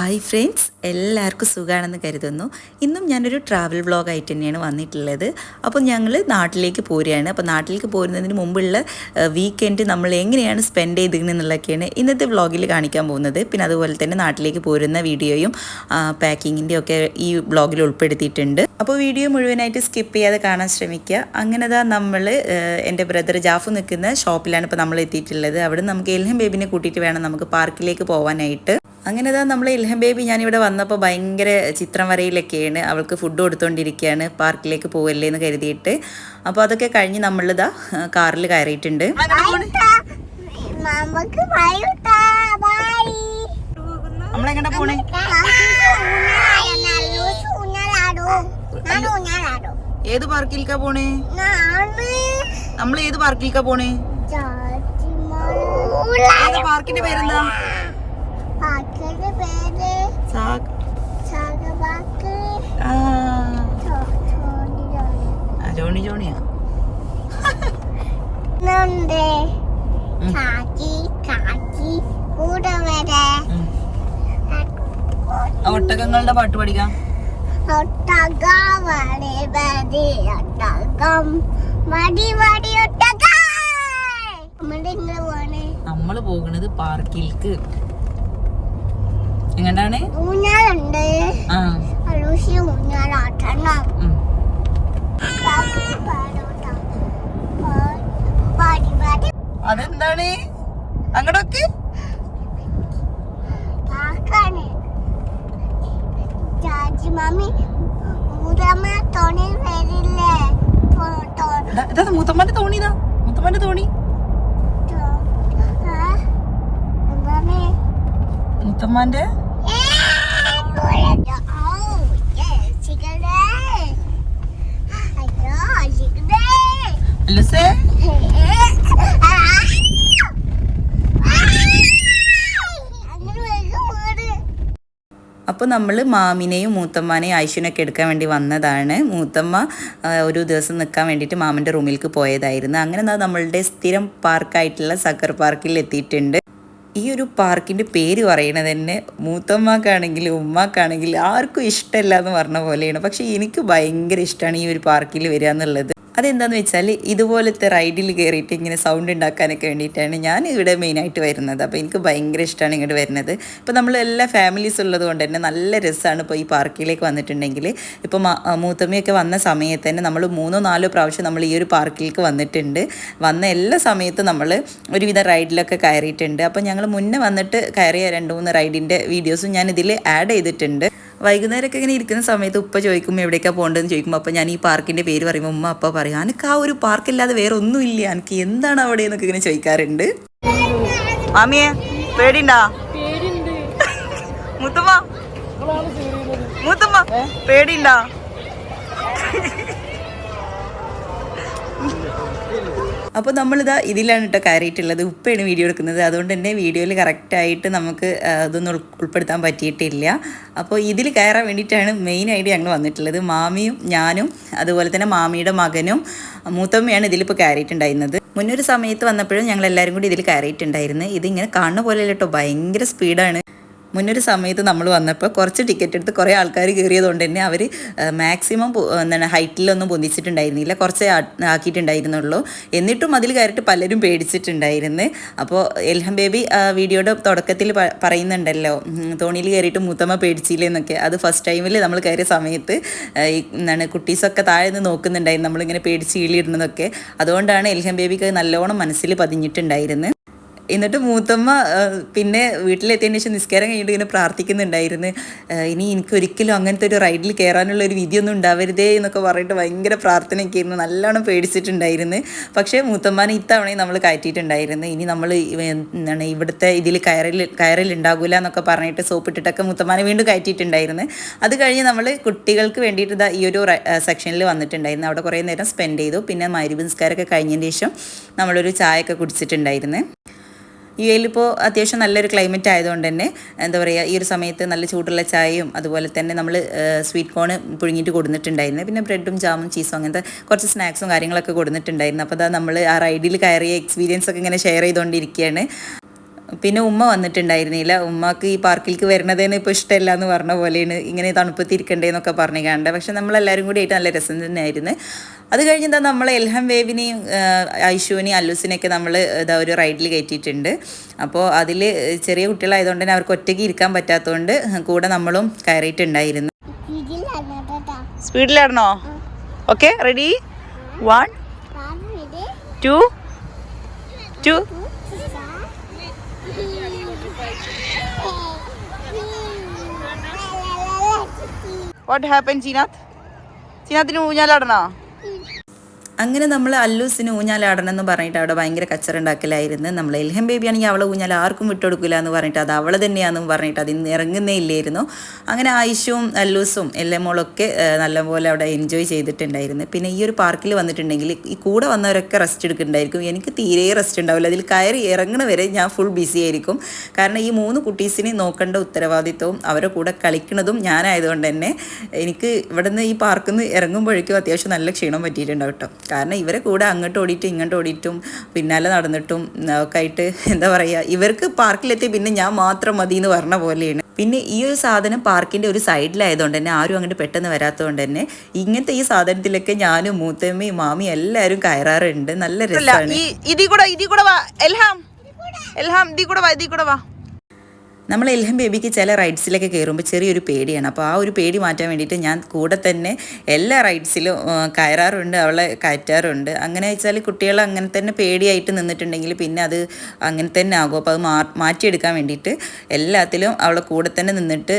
Hi friends എല്ലാവർക്കും സുഖമാണെന്ന് കരുതുന്നു. ഇന്നും ഞാനൊരു ട്രാവൽ വ്ളോഗായിട്ട് തന്നെയാണ് വന്നിട്ടുള്ളത്. അപ്പോൾ ഞങ്ങൾ നാട്ടിലേക്ക് പോരുകയാണ്. അപ്പോൾ നാട്ടിലേക്ക് പോരുന്നതിന് മുമ്പുള്ള വീക്കെൻഡ് നമ്മൾ എങ്ങനെയാണ് സ്പെൻഡ് ചെയ്തിരുന്നതെന്നുള്ളതൊക്കെയാണ് ഇന്നത്തെ വ്ളോഗിൽ കാണിക്കാൻ പോകുന്നത്. പിന്നെ അതുപോലെ തന്നെ നാട്ടിലേക്ക് പോരുന്ന വീഡിയോയും പാക്കിങ്ങിന്റെ ഒക്കെ ഈ വ്ളോഗിൽ ഉൾപ്പെടുത്തിയിട്ടുണ്ട്. അപ്പോൾ വീഡിയോ മുഴുവനായിട്ട് സ്കിപ്പ് ചെയ്യാതെ കാണാൻ ശ്രമിക്കുക. അങ്ങനെ താ നമ്മൾ എന്റെ ബ്രദർ ജാഫു നിൽക്കുന്ന ഷോപ്പിലാണ് ഇപ്പോൾ നമ്മൾ എത്തിയിട്ടുള്ളത്. അവിടെ നമുക്ക് എൽഹം ബേബിനെ കൂട്ടിയിട്ട് വേണം നമുക്ക് പാർക്കിലേക്ക് പോകാനായിട്ട് അങ്ങനെ ഇതാ നമ്മളെ ഇൽഹം ബേബി ഞാനിവിടെ വന്നപ്പോൾ ഭയങ്കര ചിത്രം വരയിലൊക്കെയാണ്. അവൾക്ക് ഫുഡ് കൊടുത്തുകൊണ്ടിരിക്കുകയാണ് പാർക്കിലേക്ക് പോകല്ലേ എന്ന് കരുതിയിട്ട്. അപ്പോൾ അതൊക്കെ കഴിഞ്ഞ് നമ്മളിതാ കാറിൽ കയറിയിട്ടുണ്ട്. നമ്മളെങ്ങനെ പോണേ? ഏത് പാർക്കിലേക്കാ പോണേ? നമ്മൾ ഏത് പാർക്കിലേക്കാ പോണേ? പാർക്കിന്റെ പേരെന്താ? പേര് സാ- ചാകബാക്ക് ആ, ആ, ജോണി ജോണിയാ ഉണ്ട് ഉം. കാക്കി കാക്കി കൂടെ വരെ. ഉം. ആ ഒട്ടകങ്ങളുടെ പാട്ട് പഠിക്കാം. ഒട്ടക. വടി വടി ഒട്ടകം. വടി വടി ഒട്ടക നമ്മൾ പോകുന്നത് പാർക്കിലേക്ക് എങ്ങോട്ടാണ് ഊഞ്ഞാലുണ്ട്. ആ. അലൂസി ഊഞ്ഞാലാട്ടണം അതെന്താണ്? അങ്ങടൊക്കെ മൂത്തമ്മന്റെ തോണിതാ മൂത്തമ്മന്റെ തോണി? മൂത്തമ്മന്റെ? അല്ലസേ അപ്പോൾ നമ്മൾ മാമിനെയും മൂത്തമ്മാനെയും ആയിഷുനൊക്കെ എടുക്കാൻ വേണ്ടി വന്നതാണ്. മൂത്തമ്മ ഒരു ദിവസം നിൽക്കാൻ വേണ്ടിയിട്ട് മാമന്റെ റൂമിലേക്ക് പോയതായിരുന്നു. അങ്ങനെ നമ്മളുടെ സ്ഥിരം പാർക്കായിട്ടുള്ള സക്കർ പാർക്കിൽ എത്തിയിട്ടുണ്ട്. ഈ ഒരു പാർക്കിന്റെ പേര് പറയണത് തന്നെ മൂത്തമ്മക്കാണെങ്കിലും ഉമ്മക്കാണെങ്കിലും ആർക്കും ഇഷ്ടമല്ല എന്ന് പറഞ്ഞ പോലെയാണ്. പക്ഷേ എനിക്ക് ഭയങ്കര ഇഷ്ടമാണ് ഈ ഒരു പാർക്കിൽ വരിക എന്നുള്ളത്. അതെന്താന്ന് വെച്ചാൽ ഇതുപോലത്തെ റൈഡിൽ കയറിയിട്ട് ഇങ്ങനെ സൗണ്ട് ഉണ്ടാക്കാനൊക്കെ വേണ്ടിയിട്ടാണ് ഞാൻ ഇവിടെ മെയിനായിട്ട് വരുന്നത്. അപ്പോൾ എനിക്ക് ഭയങ്കര ഇഷ്ടമാണ് ഇങ്ങോട്ട് വരുന്നത്. ഇപ്പോൾ നമ്മൾ എല്ലാ ഫാമിലീസ് ഉള്ളത് കൊണ്ട് തന്നെ നല്ല രസമാണ് ഇപ്പോൾ ഈ പാർക്കിലേക്ക് വന്നിട്ടുണ്ടെങ്കിൽ. ഇപ്പോൾ മൂത്തമ്മയൊക്കെ വന്ന സമയത്ത് തന്നെ നമ്മൾ മൂന്നോ നാലോ പ്രാവശ്യം നമ്മൾ ഈ ഒരു പാർക്കിലേക്ക് വന്നിട്ടുണ്ട്. വന്ന എല്ലാ സമയത്തും നമ്മൾ ഒരുവിധ റൈഡിലൊക്കെ കയറിയിട്ടുണ്ട്. അപ്പോൾ ഞങ്ങൾ മുന്നേ വന്നിട്ട് കയറിയ രണ്ട് മൂന്ന് റൈഡിന്റെ വീഡിയോസും ഞാൻ ഇതിൽ ആഡ് ചെയ്തിട്ടുണ്ട്. വൈകുന്നേരമൊക്കെ ഇങ്ങനെ ഇരിക്കുന്ന സമയത്ത് ഉപ്പ ചോദിക്കും എവിടേക്കാണ് പോകേണ്ടതെന്ന് ചോദിക്കുമ്പോൾ അപ്പോൾ ഞാൻ ഈ പാർക്കിന്റെ പേര് പറയുമ്പോൾ ഉമ്മ അപ്പ പറയും എനിക്ക് ആ ഒരു പാർക്കില്ലാതെ വേറെ ഒന്നും ഇല്ല എനിക്ക് എന്താണ് അവിടെ? എന്നൊക്കെ ഇങ്ങനെ ചോദിക്കാറുണ്ട്. മാമിയെ പേടിണ്ടാ മുത്തമ്മ മുത്തമ്മ പേടിണ്ടാ അപ്പോൾ നമ്മളിതാ ഇതിലാണ് കേട്ടോ കയറിയിട്ടുള്ളത്. ഉപ്പയാണ് വീഡിയോ എടുക്കുന്നത്. അതുകൊണ്ട് തന്നെ വീഡിയോയിൽ കറക്റ്റായിട്ട് നമുക്ക് അതൊന്നും ഉൾപ്പെടുത്താൻ പറ്റിയിട്ടില്ല. അപ്പോൾ ഇതിൽ കയറാൻ വേണ്ടിയിട്ടാണ് മെയിനായിട്ട് ഞങ്ങൾ വന്നിട്ടുള്ളത്. മാമിയും ഞാനും അതുപോലെ തന്നെ മാമിയുടെ മകനും മൂത്തമ്മയാണ് ഇതിലിപ്പോൾ കയറിയിട്ടുണ്ടായിരുന്നത്. മുന്നൊരു സമയത്ത് വന്നപ്പോഴും ഞങ്ങൾ എല്ലാവരും കൂടി ഇതിൽ കയറിയിട്ടുണ്ടായിരുന്നു. ഇതിങ്ങനെ കാണുന്ന പോലെ കേട്ടോ ഭയങ്കര സ്പീഡാണ് മുന്നൊരു സമയത്ത് നമ്മൾ വന്നപ്പോൾ കുറച്ച് ടിക്കറ്റ് എടുത്ത് കുറേ ആൾക്കാർ കയറിയതുകൊണ്ട് തന്നെ അവർ മാക്സിമം എന്താണ് ഹൈറ്റിലൊന്നും പൊന്തിച്ചിട്ടുണ്ടായിരുന്നില്ല. കുറച്ച് ആക്കിയിട്ടുണ്ടായിരുന്നുള്ളൂ. എന്നിട്ടും അതിൽ കയറിയിട്ട് പലരും പേടിച്ചിട്ടുണ്ടായിരുന്നു. അപ്പോൾ എൽഹം ബേബി വീഡിയോയുടെ തുടക്കത്തിൽ പറയുന്നുണ്ടല്ലോ തോണിയിൽ കയറിയിട്ട് മൂത്തമ്മ പേടിച്ചില്ലെന്നൊക്കെ അത് ഫസ്റ്റ് ടൈമിൽ നമ്മൾ കയറിയ സമയത്ത് എന്താണ് കുട്ടീസൊക്കെ താഴെ നിന്ന് നോക്കുന്നുണ്ടായിരുന്നു. നമ്മളിങ്ങനെ പേടിച്ച് കീളിയിടുന്നതൊക്കെ അതുകൊണ്ടാണ് എൽഹം ബേബിക്ക് നല്ലോണം മനസ്സിൽ പതിഞ്ഞിട്ടുണ്ടായിരുന്നു എന്നിട്ട് മൂത്തമ്മ പിന്നെ വീട്ടിലെത്തിയതിന് ശേഷം നിസ്കാരം കഴിഞ്ഞിട്ട് ഇങ്ങനെ പ്രാർത്ഥിക്കുന്നുണ്ടായിരുന്നു. ഇനി എനിക്ക് ഒരിക്കലും അങ്ങനത്തെ ഒരു റൈഡിൽ കയറാനുള്ള ഒരു വിധിയൊന്നും ഉണ്ടാവരുതേ എന്നൊക്കെ പറഞ്ഞിട്ട് ഭയങ്കര പ്രാർത്ഥനയൊക്കെ ആയിരുന്നു നല്ലോണം പേടിച്ചിട്ടുണ്ടായിരുന്നു. പക്ഷേ മൂത്തമ്മാനെ ഇത്തവണയും നമ്മൾ കയറ്റിയിട്ടുണ്ടായിരുന്നു. ഇനി നമ്മൾ എന്താണ് ഇവിടുത്തെ ഇതിൽ കയറിൽ ഉണ്ടാകില്ല എന്നൊക്കെ പറഞ്ഞിട്ട് സോപ്പിട്ടിട്ടൊക്കെ മൂത്തമ്മാനെ വീണ്ടും കയറ്റിയിട്ടുണ്ടായിരുന്നു. അത് കഴിഞ്ഞ് നമ്മൾ കുട്ടികൾക്ക് വേണ്ടിയിട്ട് ഈ ഒരു സെക്ഷനിൽ വന്നിട്ടുണ്ടായിരുന്നു. അവിടെ കുറേ നേരം സ്പെൻഡ് ചെയ്തു. പിന്നെ മരുവ് നിസ്കാരമൊക്കെ കഴിഞ്ഞതിന് ശേഷം നമ്മളൊരു ചായയൊക്കെ കുടിച്ചിട്ടുണ്ടായിരുന്നു. യു എയിലിപ്പോൾ അത്യാവശ്യം നല്ലൊരു ക്ലൈമറ്റ് ആയതുകൊണ്ട് തന്നെ എന്താ പറയുക ഈ ഒരു സമയത്ത് നല്ല ചൂടുള്ള ചായയും അതുപോലെ തന്നെ നമ്മൾ സ്വീറ്റ് കോൺ പുഴുങ്ങിയിട്ട് കൊടുത്തിട്ടുണ്ടായിരുന്നു പിന്നെ ബ്രെഡും ജാമും ചീസും അങ്ങനത്തെ കുറച്ച് സ്നാക്സും കാര്യങ്ങളൊക്കെ കൊടുത്തിട്ടുണ്ടായിരുന്നു അപ്പോൾ അതാ നമ്മൾ ആ റൈഡിൽ കയറിയ എക്സ്പീരിയൻസ് ഒക്കെ ഇങ്ങനെ ഷെയർ ചെയ്തുകൊണ്ടിരിക്കുകയാണ്. പിന്നെ ഉമ്മ വന്നിട്ടുണ്ടായിരുന്നില്ല. ഉമ്മക്ക് ഈ പാർക്കിലേക്ക് വരുന്നതേന്ന് ഇപ്പോൾ ഇഷ്ടമല്ല എന്ന് പറഞ്ഞ പോലെയാണ് ഇങ്ങനെ തണുപ്പത്തിരിക്കണ്ടേന്നൊക്കെ പറഞ്ഞു കാണേണ്ടത് പക്ഷെ നമ്മളെല്ലാവരും കൂടി ആയിട്ട് നല്ല രസം തന്നെയായിരുന്നു. അത് കഴിഞ്ഞ് എന്താ നമ്മൾ എൽഹം വേവിനെയും ഐഷുവിനെയും അല്ലൂസിനെയൊക്കെ നമ്മൾ ഇതാ ഒരു റൈഡിൽ കയറ്റിയിട്ടുണ്ട്. അപ്പോൾ അതിൽ ചെറിയ കുട്ടികളായതുകൊണ്ട് തന്നെ അവർക്ക് ഒറ്റയ്ക്ക് ഇരിക്കാൻ പറ്റാത്തതുകൊണ്ട് കൂടെ നമ്മളും കയറിയിട്ടുണ്ടായിരുന്നു. സ്പീഡിലാണോ okay ready? One two two. What happen ചീനാഥ് ചീനാത്തിന് ഊഞ്ഞാലാടണോ? അങ്ങനെ നമ്മൾ അല്ലൂസിന് ഊഞ്ഞാലാടണം എന്ന് പറഞ്ഞിട്ട് അവിടെ ഭയങ്കര കച്ചറ ഉണ്ടാക്കലായിരുന്നു നമ്മൾ എൽഹം ബേബി ആണെങ്കിൽ അവളെ ഊഞ്ഞാൽ ആർക്കും വിട്ടുകൊടുക്കില്ല എന്ന് പറഞ്ഞിട്ട് അത് അവളെ തന്നെയാണെന്ന് പറഞ്ഞിട്ട് അതിന് ഇറങ്ങുന്നേ ഇല്ലായിരുന്നു. അങ്ങനെ ആയിഷും അല്ലൂസും എല്ലമോളൊക്കെ നല്ലപോലെ അവിടെ എൻജോയ് ചെയ്തിട്ടുണ്ടായിരുന്നു. പിന്നെ ഈ ഒരു പാർക്കിൽ വന്നിട്ടുണ്ടെങ്കിൽ ഈ കൂടെ വന്നവരൊക്കെ റെസ്റ്റ് എടുക്കുന്നുണ്ടായിരിക്കും. എനിക്ക് തീരെ റെസ്റ്റ് ഉണ്ടാവില്ല. അതിൽ കയറി ഇറങ്ങണ വരെ ഞാൻ ഫുൾ ബിസി ആയിരിക്കും. കാരണം ഈ മൂന്ന് കുട്ടീസിനെ നോക്കേണ്ട ഉത്തരവാദിത്വവും അവരുടെ കൂടെ കളിക്കുന്നതും ഞാനായതുകൊണ്ട് തന്നെ എനിക്ക് ഇവിടുന്ന് ഈ പാർക്കിൽ നിന്ന് ഇറങ്ങുമ്പോഴേക്കും അത്യാവശ്യം നല്ല ക്ഷീണം പറ്റിയിട്ടുണ്ടാവും കേട്ടോ. കാരണം ഇവരെ കൂടെ അങ്ങോട്ട് ഓടിയിട്ടും ഇങ്ങോട്ട് ഓടിയിട്ടും പിന്നാലെ നടന്നിട്ടും ഒക്കെ ആയിട്ട് എന്താ പറയുക ഇവർക്ക് പാർക്കിലെത്തി പിന്നെ ഞാൻ മാത്രം മതി എന്ന് പറഞ്ഞ പോലെയാണ്. പിന്നെ ഈ ഒരു സാധനം പാർക്കിന്റെ ഒരു സൈഡിലായതുകൊണ്ട് തന്നെ ആരും അങ്ങോട്ട് പെട്ടെന്ന് വരാത്തതുകൊണ്ട് തന്നെ ഇങ്ങനത്തെ ഈ സാധനത്തിലൊക്കെ ഞാനും മൂത്തമ്മയും മാമിയും എല്ലാവരും കയറാറുണ്ട്. നല്ല രസമാണ് ഇതി കൂടെ ഇതി കൂടെ വാ. എൽഹാം. എൽഹാം ഇതി കൂടെ വാ ഇതി കൂടെ വാ. നമ്മൾ എൽഹം ബേബിക്ക് ചില റൈഡ്സിലൊക്കെ കയറുമ്പോൾ ചെറിയൊരു പേടിയാണ്. അപ്പോൾ ആ ഒരു പേടി മാറ്റാൻ വേണ്ടിയിട്ട് ഞാൻ കൂടെ തന്നെ എല്ലാ റൈഡ്സിലും കയറാറുണ്ട് അവളെ കയറ്റാറുണ്ട്. അങ്ങനെ വെച്ചാൽ കുട്ടികൾ അങ്ങനെ തന്നെ പേടിയായിട്ട് നിന്നിട്ടുണ്ടെങ്കിൽ പിന്നെ അത് അങ്ങനെ തന്നെ ആകും. അപ്പോൾ അത് മാ മാറ്റിയെടുക്കാൻ വേണ്ടിയിട്ട് എല്ലാത്തിലും അവളെ കൂടെ തന്നെ നിന്നിട്ട്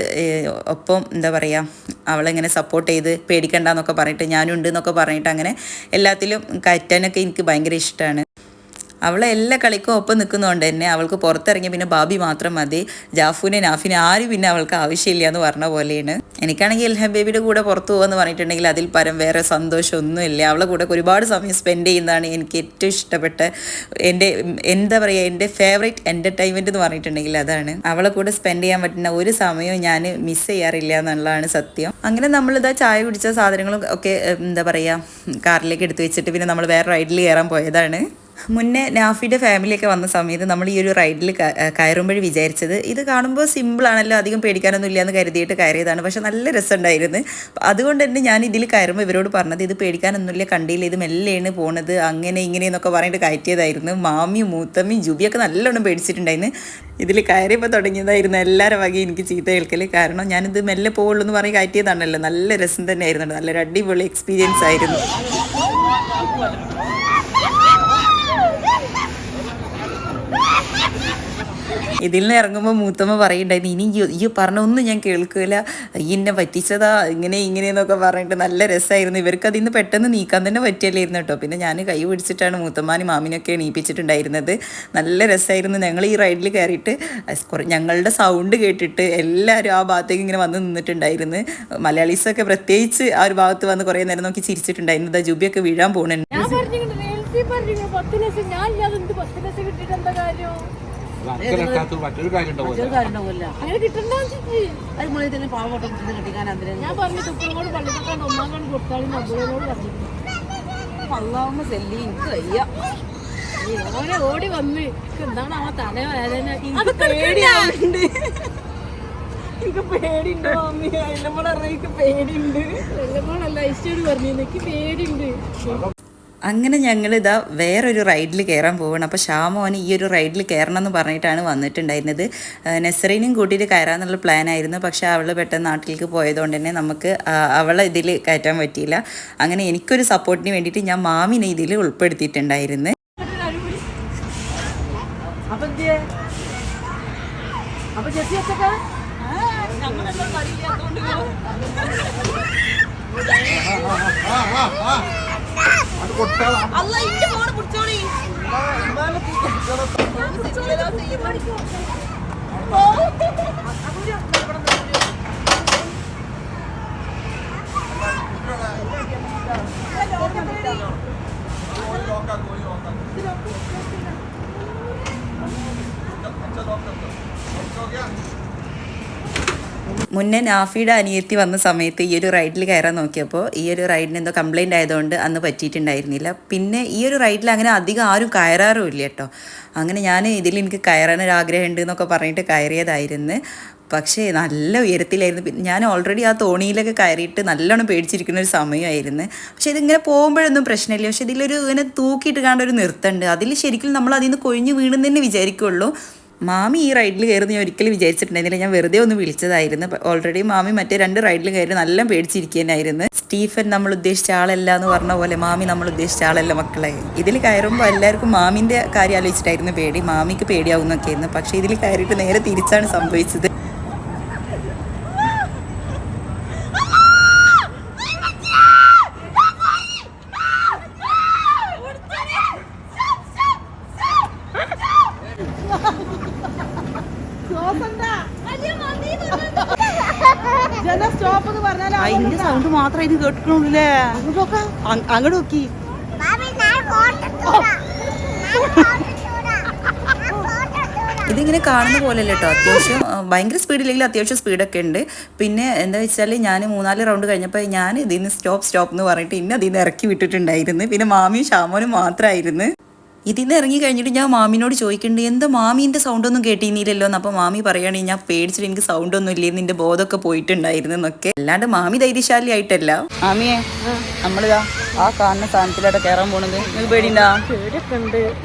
ഒപ്പം എന്താ പറയുക അവളെങ്ങനെ സപ്പോർട്ട് ചെയ്ത് പേടിക്കണ്ടെന്നൊക്കെ പറഞ്ഞിട്ട് ഞാനുണ്ട് എന്നൊക്കെ പറഞ്ഞിട്ട് അങ്ങനെ എല്ലാത്തിലും കയറ്റാനൊക്കെ എനിക്ക് ഭയങ്കര ഇഷ്ടമാണ്. അവളെ എല്ലാ കളിക്കും ഒപ്പം നിൽക്കുന്നതുകൊണ്ട് തന്നെ അവൾക്ക് പുറത്തിറങ്ങിയ പിന്നെ ബാബി മാത്രം മതി. ജാഫുവിനെ നാഫിനെ ആരും പിന്നെ അവൾക്ക് ആവശ്യമില്ല എന്ന് പറഞ്ഞ പോലെയാണ്. എനിക്കാണെങ്കിൽ ഇൽഹം ബേബിയുടെ കൂടെ പുറത്തു പോകുമെന്ന് പറഞ്ഞിട്ടുണ്ടെങ്കിൽ അതിൽ പരം വേറെ സന്തോഷമൊന്നുമില്ല. അവളെ കൂടെ ഒരുപാട് സമയം സ്പെൻഡ് ചെയ്യുന്നതാണ് എനിക്ക് ഏറ്റവും ഇഷ്ടപ്പെട്ട എന്റെ എന്താ പറയുക എന്റെ ഫേവറേറ്റ് എന്റർടൈൻമെന്റ് എന്ന് പറഞ്ഞിട്ടുണ്ടെങ്കിൽ അതാണ്. അവളെ കൂടെ സ്പെൻഡ് ചെയ്യാൻ പറ്റുന്ന ഒരു സമയവും ഞാൻ മിസ് ചെയ്യാറില്ല എന്നുള്ളതാണ് സത്യം. അങ്ങനെ നമ്മളിതാ ചായ കുടിച്ച സാധനങ്ങളും ഒക്കെ എന്താ പറയുക കാറിലേക്ക് എടുത്തു വെച്ചിട്ട് പിന്നെ നമ്മൾ വേറെ റൈഡിൽ കയറാൻ പോയതാണ്. മുന്നേ നാഫിയുടെ ഫാമിലിയൊക്കെ വന്ന സമയത്ത് നമ്മൾ ഈ ഒരു റൈഡിൽ കയറുമ്പോൾ വിചാരിച്ചത് ഇത് കാണുമ്പോൾ സിമ്പിളാണല്ലോ അധികം പേടിക്കാനൊന്നും എന്ന് കരുതിയിട്ട് കയറിയതാണ്. പക്ഷെ നല്ല രസമുണ്ടായിരുന്നു. അതുകൊണ്ട് തന്നെ ഞാൻ ഇതിൽ കയറുമ്പോൾ ഇവരോട് പറഞ്ഞത് ഇത് പേടിക്കാനൊന്നുമില്ല കണ്ടില്ല ഇത് മെല്ലെയാണ് പോണത് അങ്ങനെ ഇങ്ങനെ എന്നൊക്കെ പറഞ്ഞിട്ട് കയറ്റിയതായിരുന്നു. മാമിയും മൂത്തമ്മയും ജുബിയൊക്കെ നല്ലോണം പേടിച്ചിട്ടുണ്ടായിരുന്നു. ഇതിൽ കയറിയപ്പോൾ തുടങ്ങിയതായിരുന്നു എല്ലാവരും വകി എനിക്ക് ചീത്ത കേൾക്കൽ കാരണം ഞാനിത് മെല്ലെ പോവുള്ളൂ എന്ന് പറഞ്ഞ് കയറ്റിയതാണല്ലോ. നല്ല രസം തന്നെയായിരുന്നു. നല്ലൊരു അടിപൊളി എക്സ്പീരിയൻസ് ആയിരുന്നു. ഇതിൽ നിന്ന് ഇറങ്ങുമ്പോൾ മൂത്തമ്മ പറയുണ്ടായിരുന്നു ഇനി ഈ- പറഞ്ഞൊന്നും ഞാൻ കേൾക്കില്ല ഇന്നെ പറ്റിച്ചതാ ഇങ്ങനെ ഇങ്ങനെ എന്നൊക്കെ പറഞ്ഞിട്ട് നല്ല രസമായിരുന്നു ഇവർക്ക് അതിൽ നിന്ന് പെട്ടെന്ന് നീക്കാൻ തന്നെ പറ്റിയല്ലായിരുന്നു കേട്ടോ. പിന്നെ ഞാൻ കൈ പിടിച്ചിട്ടാണ് മൂത്തമ്മാനും മാമിനൊക്കെ എണീപ്പിച്ചിട്ടുണ്ടായിരുന്നത്. നല്ല രസമായിരുന്നു ഞങ്ങൾ ഈ റൈഡിൽ കയറിയിട്ട് ഞങ്ങളുടെ സൗണ്ട് കേട്ടിട്ട് എല്ലാവരും ആ ഭാഗത്തേക്ക് ഇങ്ങനെ വന്ന് നിന്നിട്ടുണ്ടായിരുന്നു. മലയാളീസൊക്കെ പ്രത്യേകിച്ച് ആ ഒരു ഭാഗത്ത് വന്ന് കുറേ നേരം നോക്കി ചിരിച്ചിട്ടുണ്ടായിരുന്നു. ജുബിയൊക്കെ വീഴാൻ പോകുന്നുണ്ട് ഞാൻ ഞാൻ ഇല്ലാതെ എന്ത് പത്ത് ലക്ഷം കിട്ടിയിട്ട് എന്താ കാര്യം അക്കരക്കാത്ത മറ്റൊരു കാര്യം ഉണ്ടാവില്ല അങ്ങനെ കിട്ടണ്ട പാവപ്പെട്ട കെട്ടിക്കാൻ അതിന് ഞാൻ പറഞ്ഞു തുപ്പനോട് പള്ളിക്കാണ്ട് ഒന്നാം കണ്ട് കൊടുത്താലും നബുളനോട് പറഞ്ഞു. അള്ളാവുമ്പോ സെല്ലി എനിക്ക് വയ്യ. ഓനെ ഓടി വന്ന് എന്താണ് ആ തല വേദന അത് പേടിയാവുന്നുണ്ട് എനിക്ക് പേടിയുണ്ടോ എനിക്ക് ഐശ്വര്യ പറഞ്ഞു എനിക്ക് പേടിയുണ്ട്. അങ്ങനെ ഞങ്ങൾ ഇതാ വേറൊരു റൈഡിൽ കയറാൻ പോവുകയാണ് അപ്പോൾ ഷാമോന് ഈ ഒരു റൈഡിൽ കയറണം എന്ന് പറഞ്ഞിട്ടാണ് വന്നിട്ടുണ്ടായിരുന്നത്. നെസറീനും കൂട്ടിയിട്ട് കയറാമെന്നുള്ള പ്ലാൻ ആയിരുന്നു പക്ഷേ അവൾ പെട്ടെന്ന് നാട്ടിലേക്ക് പോയതുകൊണ്ട് തന്നെ നമുക്ക് അവളെ ഇതിൽ കയറ്റാൻ പറ്റിയില്ല. അങ്ങനെ എനിക്കൊരു സപ്പോർട്ടിന് വേണ്ടിയിട്ട് ഞാൻ മാമിനെ ഇതിൽ ഉൾപ്പെടുത്തിയിട്ടുണ്ടായിരുന്നു. അപ്പൊ ജെസ്സി അല്ല ഇന്റെ ഫോണ് പിടിച്ചോളി. മുന്നേ നാഫിയുടെ അനിയത്തി വന്ന സമയത്ത് ഈ ഒരു റൈഡിൽ കയറാൻ നോക്കിയപ്പോൾ ഈ ഒരു റൈഡിന് എന്തോ കംപ്ലൈന്റ് ആയതുകൊണ്ട് അന്ന് പറ്റിയിട്ടുണ്ടായിരുന്നില്ല. പിന്നെ ഈ ഒരു റൈഡിൽ അങ്ങനെ അധികം ആരും കയറാറുമില്ല കേട്ടോ. അങ്ങനെ ഞാൻ ഇതിൽ എനിക്ക് കയറാനൊരു ആഗ്രഹം ഉണ്ട് എന്നൊക്കെ പറഞ്ഞിട്ട് കയറിയതായിരുന്നു. പക്ഷേ നല്ല ഉയരത്തിലായിരുന്നു. പിന്നെ ഞാൻ ഓൾറെഡി ആ തോണിയിലൊക്കെ കയറിയിട്ട് നല്ലോണം പേടിച്ചിരിക്കുന്ന ഒരു സമയമായിരുന്നു. പക്ഷേ ഇതിങ്ങനെ പോകുമ്പോഴൊന്നും പ്രശ്നമില്ല. പക്ഷേ ഇതിലൊരു ഇങ്ങനെ തൂക്കിയിട്ട് കാണേണ്ട ഒരു നിർത്തമുണ്ട് അതിൽ ശരിക്കും നമ്മൾ അതിൽ നിന്ന് കൊഴിഞ്ഞ് വീണെന്ന് തന്നെ വിചാരിക്കുള്ളൂ. മാമി ഈ റൈഡിൽ കയറുന്ന ഞാൻ ഒരിക്കലും വിചാരിച്ചിട്ടുണ്ടായിരുന്നില്ല. ഞാൻ വെറുതെ ഒന്ന് വിളിച്ചതായിരുന്നു. ഓൾറെഡി മാമി മറ്റേ രണ്ട് റൈഡിൽ കയറി നല്ല പേടിച്ചിരിക്കാനായിരുന്നു സ്റ്റീഫൻ നമ്മൾ ഉദ്ദേശിച്ച ആളല്ല എന്ന് പറഞ്ഞ പോലെ മാമി നമ്മൾ ഉദ്ദേശിച്ച ആളല്ല മക്കളെ. ഇതിൽ കയറുമ്പോൾ എല്ലാവർക്കും മാമിന്റെ കാര്യം ആലോചിച്ചിട്ടായിരുന്നു പേടി. മാമിക്ക് പേടിയാവുന്നൊക്കെയായിരുന്നു. പക്ഷേ ഇതിൽ കയറിയിട്ട് നേരെ തിരിച്ചാണ് സംഭവിച്ചത് ജന സ്റ്റോപ്പ് എന്ന് പറഞ്ഞാൽ അതിന്റെ സൗണ്ട് മാത്രമേ ഇത് കേട്ടിട്ടുള്ളൂല്ലേ അങ്ങോട്ട് നോക്കി. ഇതിങ്ങനെ കാണുന്ന പോലെയല്ല കേട്ടോ അത്യാവശ്യം ഭയങ്കര സ്പീഡില്ലെങ്കിൽ അത്യാവശ്യം സ്പീഡൊക്കെ ഉണ്ട്. പിന്നെ എന്താ വെച്ചാൽ ഞാൻ മൂന്നാൽ റൗണ്ട് കഴിഞ്ഞപ്പോൾ ഞാൻ ഇതിൽ നിന്ന് സ്റ്റോപ്പ് സ്റ്റോപ്പ് എന്ന് പറഞ്ഞിട്ട് ഇന്നെ അതിൽ നിന്ന് ഇറക്കി വിട്ടിട്ടുണ്ടായിരുന്നു. പിന്നെ മാമിയും ഷാമോനും മാത്രമായിരുന്നു ഇതിൽ നിന്ന് ഇറങ്ങി കഴിഞ്ഞിട്ട് ഞാൻ മാമിനോട് ചോദിക്കുന്നുണ്ട് എന്താ മാമീന്റെ സൗണ്ടൊന്നും കേട്ടിരുന്നില്ലല്ലോ? എന്ന് അപ്പോൾ മാമി പറയുകയാണെങ്കിൽ ഞാൻ പേടിച്ചിട്ട് എനിക്ക് സൗണ്ടൊന്നും ഇല്ലേ നിന്റെ ബോധമൊക്കെ പോയിട്ടുണ്ടായിരുന്നു എന്നൊക്കെ. അല്ലാണ്ട് മാമി ധൈര്യശാലി ആയിട്ടല്ല മാമിയെ നമ്മളിതാ ആ കാണുന്ന സാധനത്തിലോട്ട് കയറാൻ പോണത്. നിങ്ങൾക്ക് പേടിണ്ടാ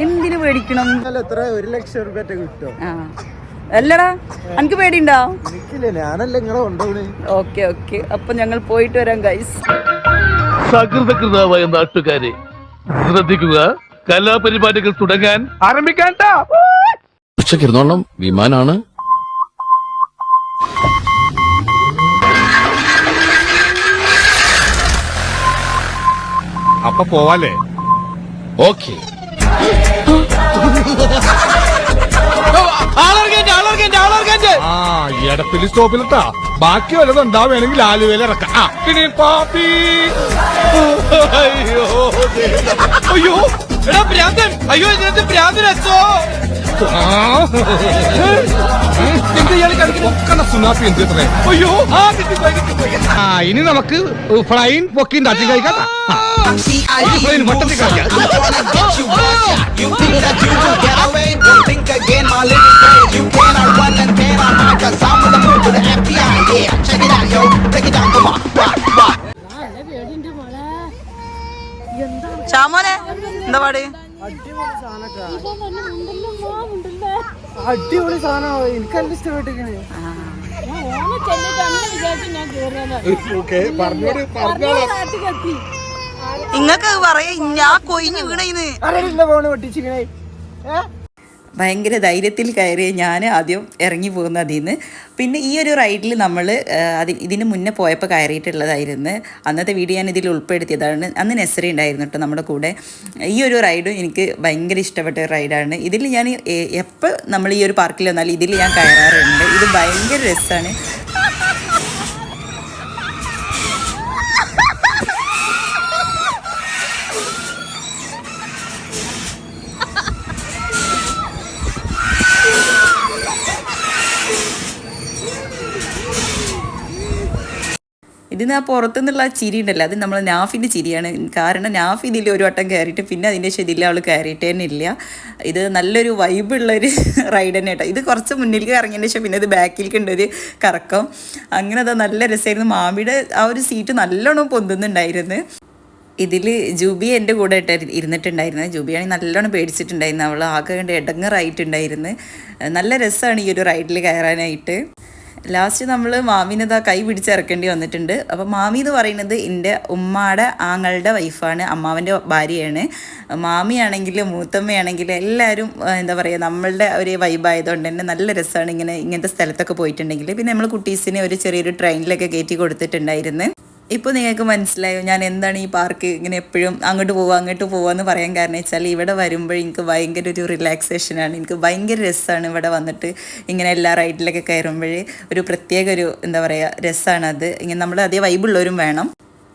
എന്തിനു പേടിക്കണം? എത്ര? ഒരു ലക്ഷം റുപ്യ കിട്ടും. അല്ലടാ എനിക്ക് പേടിണ്ടോ ഞാനല്ല നിങ്ങളെ ഓക്കെ ഓക്കെ. അപ്പൊ ഞങ്ങൾ പോയിട്ട് വരാം ഗൈസ് സകൃതകൃതാവായ നാട്ടുകാരെ ശ്രദ്ധിക്കുക കലാപരിപാടികൾ തുടങ്ങാൻ ആരംഭിക്കാൻ ഉച്ചക്കിരുന്നോളം വിമാനാണ്. അപ്പൊ പോവാല്ലേ? ഓക്കെ. ആ എടപ്പിലി സ്റ്റോപ്പിലെത്താ ബാക്കി വല്ലതും ഉണ്ടാവുകയാണെങ്കിൽ ആലുവയിൽ ഇറക്കാം. ആ പിന്നെ പാപ്പി. അയ്യോ അയ്യോ എടാ ഭ്രാന്തൻ. അയ്യോ ഇതിനകത്ത് ഭ്രാന്തൻ അച്ഛോ? എന്ത്? അയ്യോ. ആ ഇനി നമുക്ക് ഫ്ലൈൻ പൊക്കി തട്ടി കഴിക്കാം ആ. ഫ്ലൈൻ വട്ടത്തിൽ കഴിക്കാം ഷാമോനെ എന്താ പാടി? അടിപൊളി സാധനമാണ് എനിക്ക് നല്ല ഇഷ്ടപ്പെട്ടിരിക്കണേ ഓനെ ചെല്ലിട്ട് അങ്ങനെ വിചാരിച്ചു ഞാൻ ഓക്കെ പറഞ്ഞോട് പറഞ്ഞോളാം. നിങ്ങക്ക് പറയാ ഞാൻ കൊയിഞ്ഞു വീണേന്ന്. ഭയങ്കര ധൈര്യത്തിൽ കയറിയ ഞാൻ ആദ്യം ഇറങ്ങി പോകുന്ന അതിൽ നിന്ന്. പിന്നെ ഈ ഒരു റൈഡിൽ നമ്മൾ അതി ഇതിന് മുന്നേ പോയപ്പോൾ കയറിയിട്ടുള്ളതായിരുന്നു. അന്നത്തെ വീഡിയോ ഞാൻ ഇതിൽ ഉൾപ്പെടുത്തിയതാണ്. അന്ന് നെസറി ഉണ്ടായിരുന്നു കേട്ടോ നമ്മുടെ കൂടെ. ഈ ഒരു റൈഡും എനിക്ക് ഭയങ്കര ഇഷ്ടപ്പെട്ട ഒരു റൈഡാണ് ഇതിൽ ഞാൻ എപ്പോൾ നമ്മൾ ഈ ഒരു പാർക്കിൽ വന്നാലും ഇതിൽ ഞാൻ കയറാറുണ്ട്. ഇത് ഭയങ്കര രസമാണ് ഇതിന് ആ പുറത്തുനിന്നുള്ള ആ ചിരി ഉണ്ടല്ലോ അത് നമ്മൾ നാഫിന്റെ ചിരിയാണ്. കാരണം നാഫ് ഇതിൽ ഒരു വട്ടം കയറിയിട്ട് പിന്നെ അതിന്റെ ഇതിൽ അവൾ കയറിയിട്ടേ ഇല്ല ഇത് നല്ലൊരു വൈബുള്ളൊരു റൈഡ് തന്നെ കേട്ടോ ഇത് കുറച്ച് മുന്നിലേക്ക് ഇറങ്ങിയതിന് ശേഷം പിന്നെ ഇത് ബാക്കിലേക്ക് ഉണ്ട് ഒരു കറക്കം. അങ്ങനെ അത് നല്ല രസമായിരുന്നു. മാമിയുടെ ആ ഒരു സീറ്റ് നല്ലോണം പൊന്തുന്നുണ്ടായിരുന്നു. ഇതിൽ ജൂബി എന്റെ കൂടെ ഇരുന്നിട്ടുണ്ടായിരുന്നു. ജൂബിയാണെങ്കിൽ നല്ലോണം പേടിച്ചിട്ടുണ്ടായിരുന്നു. അവൾ ആകെ കണ്ട് ഇടങ്ങറായിട്ടുണ്ടായിരുന്നു. നല്ല രസമാണ് ഈ ഒരു റൈഡിൽ കയറാനായിട്ട്. ലാസ്റ്റ് നമ്മൾ മാമിനതാ കൈ പിടിച്ചിറക്കേണ്ടി വന്നിട്ടുണ്ട്. അപ്പോൾ മാമി എന്ന് പറയുന്നത് എന്റെ ഉമ്മയുടെ ആങ്ങളുടെ വൈഫാണ് അമ്മാവന്റെ ഭാര്യയാണ്. മാമിയാണെങ്കിൽ മൂത്തമ്മയാണെങ്കിൽ എല്ലാവരും എന്താ പറയുക നമ്മളുടെ ഒരു വൈബായതുകൊണ്ട് തന്നെ നല്ല രസമാണ് ഇങ്ങനെ ഇങ്ങനത്തെ സ്ഥലത്തൊക്കെ പോയിട്ടുണ്ടെങ്കിൽ പിന്നെ നമ്മൾ കുട്ടീസിനെ ഒരു ചെറിയൊരു ട്രെയിനിലൊക്കെ കയറ്റി കൊടുത്തിട്ടുണ്ടായിരുന്നു. ഇപ്പോൾ നിങ്ങൾക്ക് മനസ്സിലായോ? ഞാൻ എന്താണ് ഈ പാർക്ക് ഇങ്ങനെ എപ്പോഴും അങ്ങോട്ട് പോവുക അങ്ങോട്ട് പോവുക എന്ന് പറയാൻ കാരണം വെച്ചാൽ ഇവിടെ വരുമ്പോൾ എനിക്ക് ഭയങ്കര ഒരു റിലാക്സേഷനാണ് എനിക്ക് ഭയങ്കര രസമാണ് ഇവിടെ വന്നിട്ട് ഇങ്ങനെ എല്ലാ റൈഡിലൊക്കെ കയറുമ്പോൾ. ഒരു പ്രത്യേക ഒരു എന്താ പറയുക രസമാണ് അത്. ഇങ്ങനെ നമ്മൾ അതേ വൈബുള്ളവരും വേണം.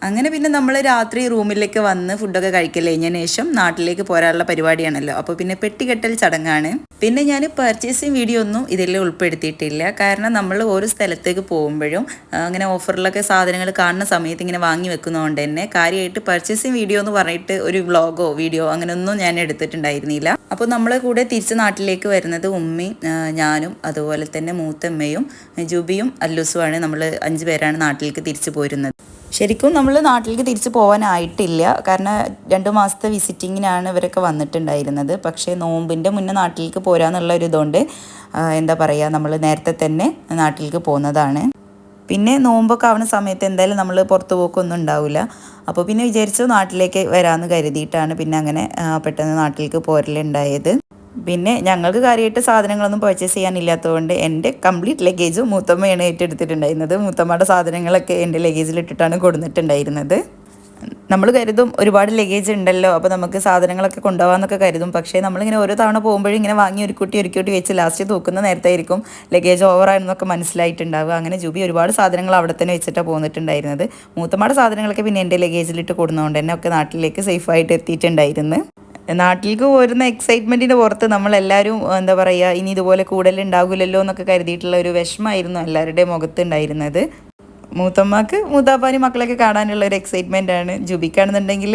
അങ്ങനെ പിന്നെ നമ്മൾ രാത്രി റൂമിലേക്ക് വന്ന് ഫുഡൊക്കെ കഴിക്കൽ കഴിഞ്ഞതിന് ശേഷം നാട്ടിലേക്ക് പോരാനുള്ള പരിപാടിയാണല്ലോ. അപ്പോൾ പിന്നെ പെട്ടികെട്ടൽ ചടങ്ങാണ്. പിന്നെ ഞാൻ പർച്ചേസിങ് വീഡിയോ ഒന്നും ഇതിൽ ഉൾപ്പെടുത്തിയിട്ടില്ല. കാരണം നമ്മൾ ഓരോ സ്ഥലത്തേക്ക് പോകുമ്പോഴും അങ്ങനെ ഓഫറിലൊക്കെ സാധനങ്ങൾ കാണുന്ന സമയത്ത് ഇങ്ങനെ വാങ്ങി വെക്കുന്നതുകൊണ്ട് തന്നെ കാര്യമായിട്ട് പർച്ചേസിങ് വീഡിയോ എന്ന് പറഞ്ഞിട്ട് ഒരു വ്ളോഗോ വീഡിയോ അങ്ങനെയൊന്നും ഞാൻ എടുത്തിട്ടുണ്ടായിരുന്നില്ല. അപ്പോൾ നമ്മളെ കൂടെ തിരിച്ച് നാട്ടിലേക്ക് വരുന്നത് ഉമ്മയും ഞാനും അതുപോലെ തന്നെ മൂത്തമ്മയും ജുബിയും അല്ലൂസുമാണ് നമ്മൾ അഞ്ച് പേരാണ് നാട്ടിലേക്ക് തിരിച്ചു പോരുന്നത്. ശരിക്കും നമ്മൾ നാട്ടിലേക്ക് തിരിച്ചു പോകാനായിട്ടില്ല കാരണം രണ്ട് മാസത്തെ വിസിറ്റിങ്ങിനാണ് ഇവരൊക്കെ വന്നിട്ടുണ്ടായിരുന്നത്. പക്ഷേ നോമ്പിന്റെ മുന്നേ നാട്ടിലേക്ക് പോരാന്നുള്ള ഒരു ഇതുകൊണ്ട് എന്താ പറയുക നമ്മൾ നേരത്തെ തന്നെ നാട്ടിലേക്ക് പോകുന്നതാണ് പിന്നെ നോമ്പൊക്കെ ആവുന്ന സമയത്ത് എന്തായാലും നമ്മൾ പുറത്തു പോക്കൊന്നും ഉണ്ടാവില്ല അപ്പോൾ പിന്നെ വിചാരിച്ചു നാട്ടിലേക്ക് വരാമെന്ന് കരുതിയിട്ടാണ് പിന്നെ അങ്ങനെ പെട്ടെന്ന് നാട്ടിലേക്ക് പോരലുണ്ടായത്. പിന്നെ ഞങ്ങൾക്ക് കാര്യമായിട്ട് സാധനങ്ങളൊന്നും പർച്ചേസ് ചെയ്യാനില്ലാത്തതുകൊണ്ട് എന്റെ കംപ്ലീറ്റ് ലഗേജും മൂത്തമ്മയാണ് ഏറ്റെടുത്തിട്ടുണ്ടായിരുന്നത്. മൂത്തമ്മയുടെ സാധനങ്ങളൊക്കെ എന്റെ ലഗേജിൽ ഇട്ടിട്ടാണ് കൊടുത്തിട്ടുണ്ടായിരുന്നത് നമ്മൾ കരുതും ഒരുപാട് ലഗേജ് ഉണ്ടല്ലോ അപ്പോൾ നമുക്ക് സാധനങ്ങളൊക്കെ കൊണ്ടുപോകാമെന്നൊക്കെ കരുതും. പക്ഷേ നമ്മളിങ്ങനെ ഓരോ തവണ പോകുമ്പോഴും ഇങ്ങനെ വാങ്ങി ഒരു കുട്ടി ഒരു കുട്ടി വെച്ച് ലാസ്റ്റ് തൂക്കുന്ന നേരത്തായിരിക്കും ലഗേജ് ഓവറായിരുന്നൊക്കെ മനസ്സിലായിട്ടുണ്ടാവുക. അങ്ങനെ ജൂബി ഒരുപാട് സാധനങ്ങൾ അവിടെ തന്നെ വെച്ചിട്ടാണ് പോന്നിട്ടുണ്ടായിരുന്നത്. മൂത്തമ്മയുടെ സാധനങ്ങളൊക്കെ പിന്നെ എന്റെ ലഗേജിലിട്ട് കൊടുന്നതുകൊണ്ട് തന്നെ ഒക്കെ നാട്ടിലേക്ക് സേഫായിട്ട് എത്തിയിട്ടുണ്ടായിരുന്നു. നാട്ടിലേക്ക് പോരുന്ന എക്സൈറ്റ്മെന്റിന്റെ പുറത്ത് നമ്മളെല്ലാവരും എന്താ പറയുക ഇനി ഇതുപോലെ കൂടുതലുണ്ടാകില്ലല്ലോ എന്നൊക്കെ കരുതിയിട്ടുള്ള ഒരു വിഷമമായിരുന്നു എല്ലാവരുടെയും മുഖത്തുണ്ടായിരുന്നത്. മൂത്തമ്മക്ക് മൂത്താപ്പാനി മക്കളൊക്കെ കാണാനുള്ള ഒരു എക്സൈറ്റ്മെന്റ് ആണ്. ജുബിക്കാണെന്നുണ്ടെങ്കിൽ